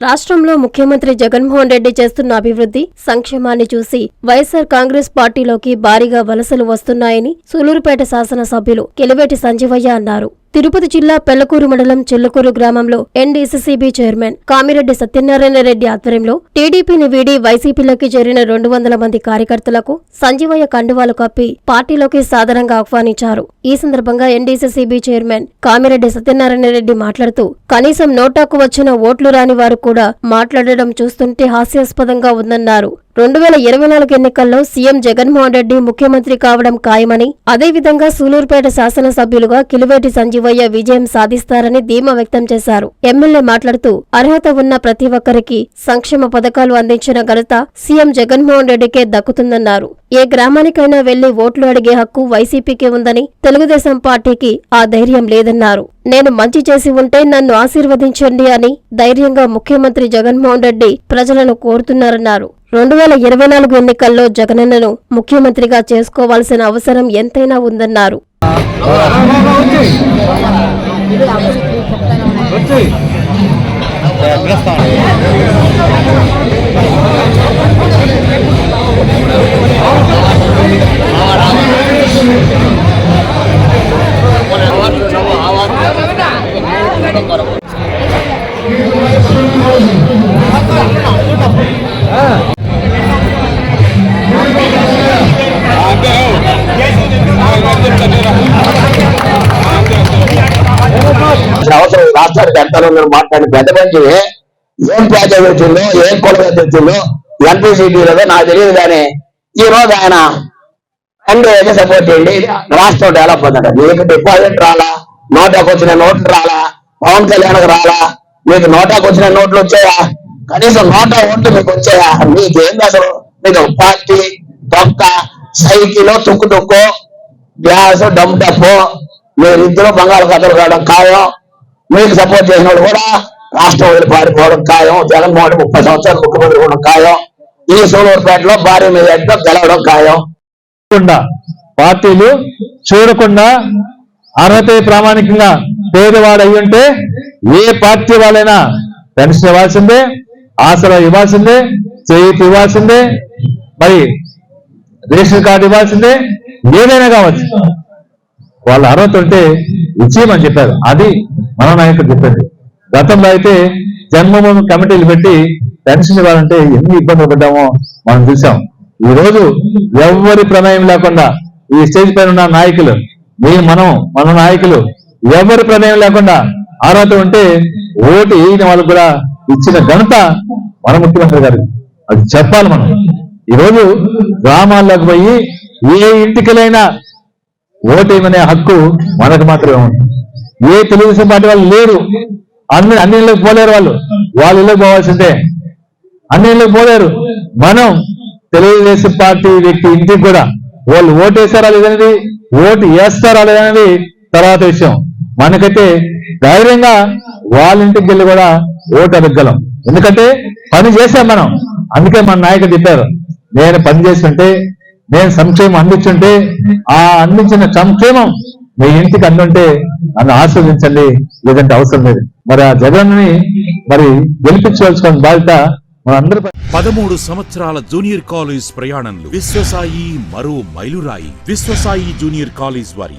రాష్ట్రంలో ముఖ్యమంత్రి జగన్మోహన్ రెడ్డి చేస్తున్న అభివృద్ధి సంక్షేమాన్ని చూసి వైఎస్సార్ కాంగ్రెస్ పార్టీలోకి భారీగా వలసలు వస్తున్నాయని సూలూరుపేట శాసనసభ్యులు కెలివేటి సంజీవయ్య అన్నారు. తిరుపతి జిల్లా పెళ్ళకూరు మండలం చెల్లకూరు గ్రామంలో ఎన్డీసీసీబీ చైర్మన్ కామిరెడ్డి సత్యనారాయణ రెడ్డి ఆధ్వర్యంలో టీడీపీని వీడి వైసీపీలోకి చేరిన రెండు వందల మంది కార్యకర్తలకు సంజీవయ్య కండువాలు కప్పి పార్టీలోకి సాధారణంగా ఆహ్వానించారు. ఈ సందర్భంగా ఎన్డీసీసీబీ చైర్మన్ కామిరెడ్డి సత్యనారాయణ రెడ్డి మాట్లాడుతూ కనీసం నోటాకు వచ్చిన ఓట్లు రాని వారు కూడా మాట్లాడడం చూస్తుంటే హాస్యాస్పదంగా ఉందన్నారు. రెండు వేల ఇరవై నాలుగు ఎన్నికల్లో సీఎం జగన్మోహన్ రెడ్డి ముఖ్యమంత్రి కావడం ఖాయమని అదేవిధంగా సూలూరుపేట శాసనసభ్యులుగా కిలువేటి సంజీవయ్య విజయం సాధిస్తారని ధీమా వ్యక్తం చేశారు. ఎమ్మెల్యే మాట్లాడుతూ అర్హత ఉన్న ప్రతి ఒక్కరికి సంక్షేమ పథకాలు అందించిన ఘనత సీఎం జగన్మోహన్ రెడ్డికే దక్కుతుందన్నారు. ఏ గ్రామానికైనా వెళ్ళి ఓట్లు అడిగే హక్కు వైసీపీకి ఉందని తెలుగుదేశం పార్టీకి ఆ ధైర్యం లేదన్నారు. నేను మంచి చేసి ఉంటే నన్ను ఆశీర్వదించండి అని ధైర్యంగా ముఖ్యమంత్రి జగన్మోహన్ రెడ్డి ప్రజలను కోరుతున్నారన్నారు. రెండు వేల ఇరవై నాలుగు ఎన్నికల్లో జగనన్నను ముఖ్యమంత్రిగా చేసుకోవాల్సిన అవసరం ఎంతైనా ఉందన్నారు. రాష్ట్రానికి ఎంతలో ఉందని మాట్లాడి పెద్ద మంచి ఏం ప్యాకేజ్ వచ్చిందో ఏం కొలగ తెచ్చిందో ఎంపీసీటీలో నాకు తెలియదు కానీ ఈ రోజు ఆయన ఎన్డీఏకి సపోర్ట్ చేయండి. రాష్ట్రం డెవలప్ అవుతాడు మీకు డిపాజిట్ రాలా నోటాకు వచ్చిన నోట్లు రాలా పవన్ కళ్యాణ్కి రాలా మీకు నోటాకు వచ్చిన నోట్లు వచ్చాయా? కనీసం నోటా ఓట్లు మీకు వచ్చాయా? మీకేంది అసలు? మీకు పార్టీ తొక్క సైకిల్ తుక్కు తుక్కు గ్యాస్ డమ్ డప్పు మీరిద్దరూ కథలు రావడం ఖాయం. మీకు సపోర్ట్ చేసిన వాళ్ళు కూడా రాష్ట్రం వదిలి పారిపోవడం ఖాయం. జగన్మోహన్ ముప్పై సంవత్సరాలు ముఖ్యమంత్రి కూడా ఖాయం. ఈ సూలూరుపేటలో భారీ మెజార్టీతో గెలవడం ఖాయం. పార్టీలు చూడకుండా అర్హత ప్రామాణికంగా పేదవాడు అయి ఉంటే ఏ పార్టీ వాళ్ళైనా పెన్షన్ ఇవ్వాల్సిందే ఆసరా ఇవ్వాల్సిందే చేయిపు ఇవ్వాల్సిందే మరి రేషన్ కార్డు ఇవ్వాల్సిందే ఏదైనా కావచ్చు. వాళ్ళ అర్హత ఉంటే ఇచ్చేయమని చెప్పారు. అది మన నాయకుడు చెప్పండి గతంలో అయితే జన్మభూమి కమిటీలు పెట్టి పెన్షన్ ఇవ్వాలంటే ఎన్ని ఇబ్బందులు పడ్డామో మనం చూసాం. ఈ రోజు ఎవరి ప్రమేయం లేకుండా ఈ స్టేజ్ పైన ఉన్న నాయకులు మీ మనం మన నాయకులు ఎవరి ప్రమేయం లేకుండా అర్హత ఉంటే ఓటు వేయని వాళ్ళకు కూడా ఇచ్చిన ఘనత మన ముఖ్యమంత్రి గారు అది చెప్పాలి మనం. ఈ రోజు గ్రామాల్లోకి పోయి ఏ ఇంటికలైనా ఓటేయమనే హక్కు మనకు మాత్రమే ఉంది. ఏ తెలుగుదేశం పార్టీ వాళ్ళు లేరు. అన్ని అన్ని ఇళ్ళకి పోలేరు వాళ్ళు. వాళ్ళ ఇళ్ళకి పోవాల్సిందే? అన్ని ఇళ్ళకి పోలేరు. మనం తెలుగుదేశం పార్టీ వ్యక్తి ఇంటికి కూడా వాళ్ళు ఓటేస్తారా లేదనేది ఓటు వేస్తారా లేదనేది తర్వాత విషయం. మనకైతే ధైర్యంగా వాళ్ళ ఇంటికి వెళ్ళి కూడా ఓటు అడగలం ఎందుకంటే పని చేశాం మనం. అందుకే మన నాయకుడు చెప్పారు నేను పని చేస్తుంటే నేను సంక్షేమం అందించుంటే ఆ అందించిన సంక్షేమం మీ ఇంటికి అందుంటే నన్ను ఆస్వాదించండి లేదంటే అవసరం లేదు. మరి ఆ జగన్ని మరి గెలిపించవలసిన బాధ్యత పదమూడు సంవత్సరాల జూనియర్ కాలేజ్ ప్రయాణంలో విశ్వసాయి మరో మైలురాయి. విశ్వసాయి జూనియర్ కాలేజ్ వారి